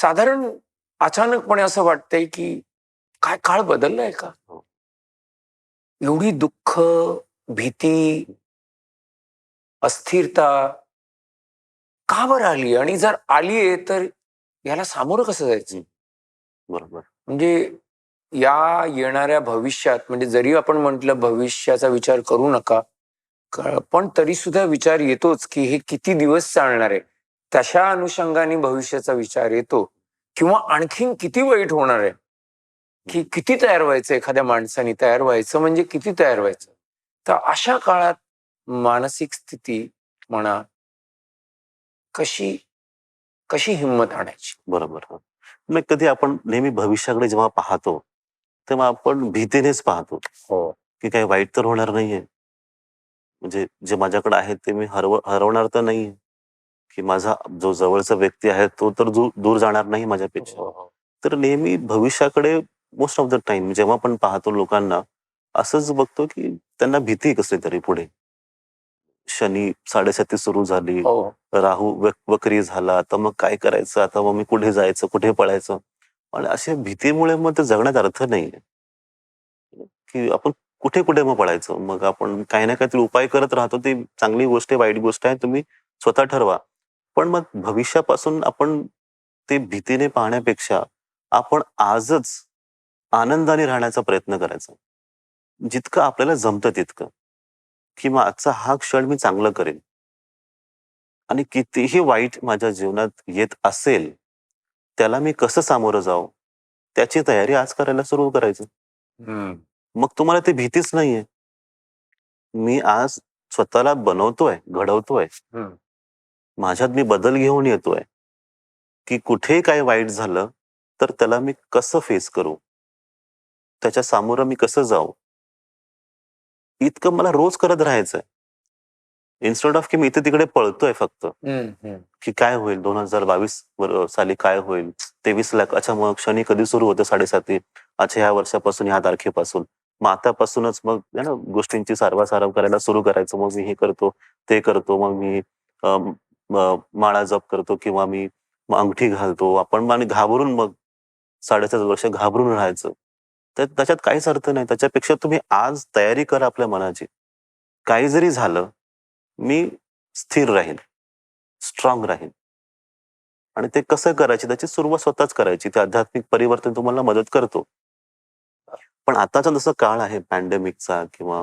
साधारण अचानकपणे असं वाटतंय की काय काळ बदललाय का? हो. एवढी दुःख भीती अस्थिरता का बरं आली आणि जर आली आहे तर याला सामोरं कसं जायचं? बरोबर. म्हणजे या येणाऱ्या भविष्यात म्हणजे जरी आपण म्हटलं भविष्याचा विचार करू नका पण तरी सुद्धा विचार येतोच की हे किती दिवस चालणार आहे? तशा अनुषंगाने भविष्याचा विचार येतो किंवा आणखीन किती वाईट होणार आहे? की किती तयार व्हायचं एखाद्या माणसाने? तयार व्हायचं म्हणजे किती तयार व्हायचं? तर अशा काळात मानसिक स्थिती म्हणा कशी कशी हिंमत आणायची? बरोबर. मग कधी आपण नेहमी भविष्याकडे जेव्हा पाहतो तेव्हा आपण भीतीनेच पाहतो हो. की काही वाईट तर होणार नाहीये. म्हणजे जे माझ्याकडे आहे ते मी हरव हरवणार तर नाहीये. की माझा जो जवळचा व्यक्ती आहे तो तर दूर जाणार नाही माझ्यापेक्षा हो तर नेहमी भविष्याकडे मोस्ट ऑफ द टाइम जेव्हा आपण पाहतो लोकांना असंच बघतो की त्यांना भीती कसली तरी पुढे. शनी साडेसाती सुरू झाली हो. राहू वक- वक्री झाला आता मग काय करायचं? आता मग मी कुठे जायचं? कुठे पळायचं? आणि अशा भीतीमुळे मग ते जगण्यात अर्थ नाहीये की आपण कुठे कुठे मग पळायचं? मग आपण काही ना काहीतरी उपाय करत राहतो ती चांगली गोष्ट आहे वाईट गोष्ट आहे तुम्ही स्वतः ठरवा. पण मग भविष्यापासून आपण ते भीतीने पाहण्यापेक्षा आपण आजच आनंदाने राहण्याचा प्रयत्न करायचा. जितकं आपल्याला जमतं तितकं. की मग आजचा हा क्षण मी चांगलं करेन. आणि कितीही वाईट माझ्या जीवनात येत असेल त्याला मी कसं सामोरं जाऊ त्याची तयारी आज करायला सुरू करायचं. मग तुम्हाला ते भीतीच नाहीये. मी आज स्वतःला बनवतोय घडवतोय. माझ्यात मी बदल घेऊन येतोय. की कुठे काय वाईट झालं तर त्याला मी कसं फेस करू? त्याच्या सामोरं मी कसं जाऊ? इतकं मला रोज करत राहायचंय. इन्स्टेड ऑफ की मी इथे तिकडे पळतोय फक्त. की काय होईल? दोन हजार बावीस साली काय होईल? तेवीस लाख अच्छा मग क्षणी कधी सुरू होतं साडेसाती? अच्छा ह्या वर्षापासून ह्या तारखेपासून. मग आतापासूनच मग ना गोष्टींची सारवासारव करायला सुरू करायचं. मग मी हे करतो ते करतो मग म- माळा जप करतो किंवा मी अंगठी घालतो. आपण आणि घाबरून मग साडेसात वर्ष घाबरून राहायचं. तर त्याच्यात काहीच अर्थ नाही. त्याच्यापेक्षा तुम्ही आज तयारी करा आपल्या मनाची. काही जरी झालं मी स्थिर राहीन. स्ट्रॉंग राहीन. आणि ते कसं करायचे? त्याची सुरुवात स्वतःच करायची. ते आध्यात्मिक परिवर्तन तुम्हाला मदत करतो. पण आताचा जसं काळ आहे पॅन्डेमिकचा किंवा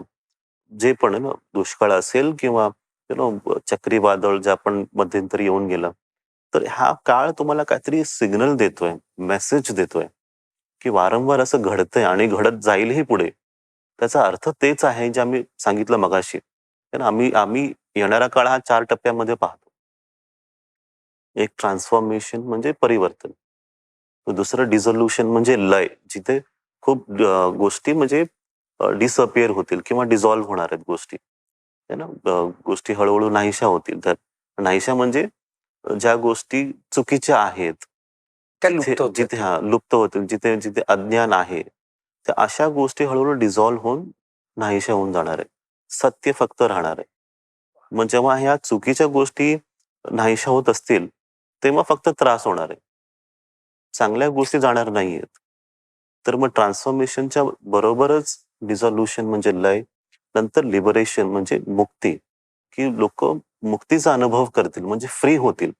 जे पण आहे ना दुष्काळ असेल किंवा यु नो चक्रीवादळ जे आपण मध्यंतरी येऊन गेलं तर हा काळ तुम्हाला काहीतरी सिग्नल देतोय मेसेज देतोय की वारंवार असं घडतंय आणि घडत जाईलही पुढे. त्याचा अर्थ तेच आहे जे आम्ही सांगितलं मगाशी. आम्ही आम्ही येणारा काळ हा चार टप्प्यामध्ये पाहतो. एक ट्रान्सफॉर्मेशन म्हणजे परिवर्तन. दुसरं डिझोल्युशन म्हणजे लय जिथे खूप गोष्टी म्हणजे डिसअपिअर होतील किंवा डिझॉल्व्ह होणार आहेत गोष्टी. है ना? गोष्टी हळूहळू नाहीशा होतील. तर नाहीशा म्हणजे ज्या गोष्टी चुकीच्या आहेत. जिथे हा लुप्त होतील जिथे जिथे अज्ञान आहे त्या अशा गोष्टी हळूहळू डिझॉल्व्ह होऊन नाहीशा होऊन जाणार आहे सत्य फक्त राहणार आहे. मग जेव्हा ह्या चुकीच्या गोष्टी नाहीशा होत असतील तेव्हा फक्त त्रास होणार आहे. चांगल्या गोष्टी जाणार नाहीयेत. तर मग ट्रान्सफॉर्मेशनच्या बरोबरच डिझॉल्युशन म्हणजे लय नंतर लिबरेशन म्हणजे मुक्ती. की लोक मुक्तीचा अनुभव करतील म्हणजे फ्री होतील.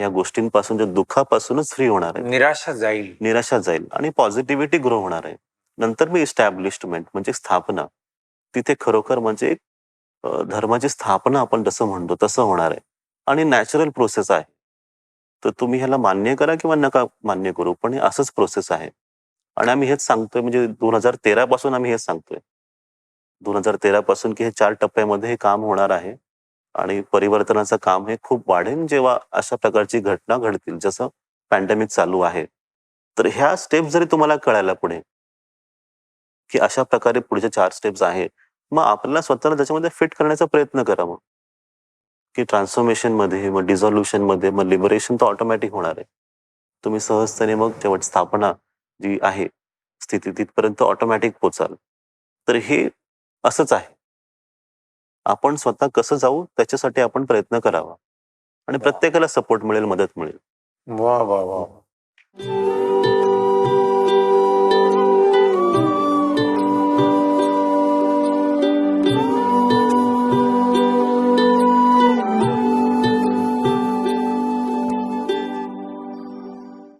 या गोष्टींपासून ज्या दुःखापासूनच फ्री होणार आहे निराशा जाईल. निराशा जाईल. आणि पॉझिटिव्हिटी ग्रो होणार आहे. नंतर मी इस्टॅब्लिशमेंट म्हणजे स्थापना. तिथे खरोखर म्हणजे एक, धर्माची स्थापना आपण जसं म्हणतो तसं होणार आहे. आणि नॅचरल प्रोसेस आहे. तर तुम्ही ह्याला मान्य करा किंवा नका मान्य करू पण हे असंच प्रोसेस आहे. आणि आम्ही हेच सांगतोय म्हणजे दोन हजार तेरा पासून आम्ही हेच सांगतोय. दोन हजार तेरा पासून की हे चार टप्प्यामध्ये हे काम होणार आहे. आणि परिवर्तनाचं काम हे खूप वाढेल जेव्हा अशा प्रकारची घटना घडतील जसं पॅन्डेमिक चालू आहे. तर ह्या स्टेप जरी तुम्हाला कळायला पुढे की अशा प्रकारे पुढचे चार स्टेप्स आहे मग आपल्याला स्वतःला त्याच्यामध्ये फिट करण्याचा प्रयत्न करा मग. की ट्रान्सफॉर्मेशनमध्ये मग डिझॉल्युशनमध्ये मग लिबरेशन तर ऑटोमॅटिक होणार आहे. तुम्ही सहजतेने मग शेवट स्थापना जी आहे स्थिती तिथपर्यंत ऑटोमॅटिक पोचाल. तर हे असंच आहे. आपण स्वतः कसं जाऊ त्याच्यासाठी आपण प्रयत्न करावा. आणि. प्रत्येकाला सपोर्ट मिळेल मदत मिळेल. वा वा वा.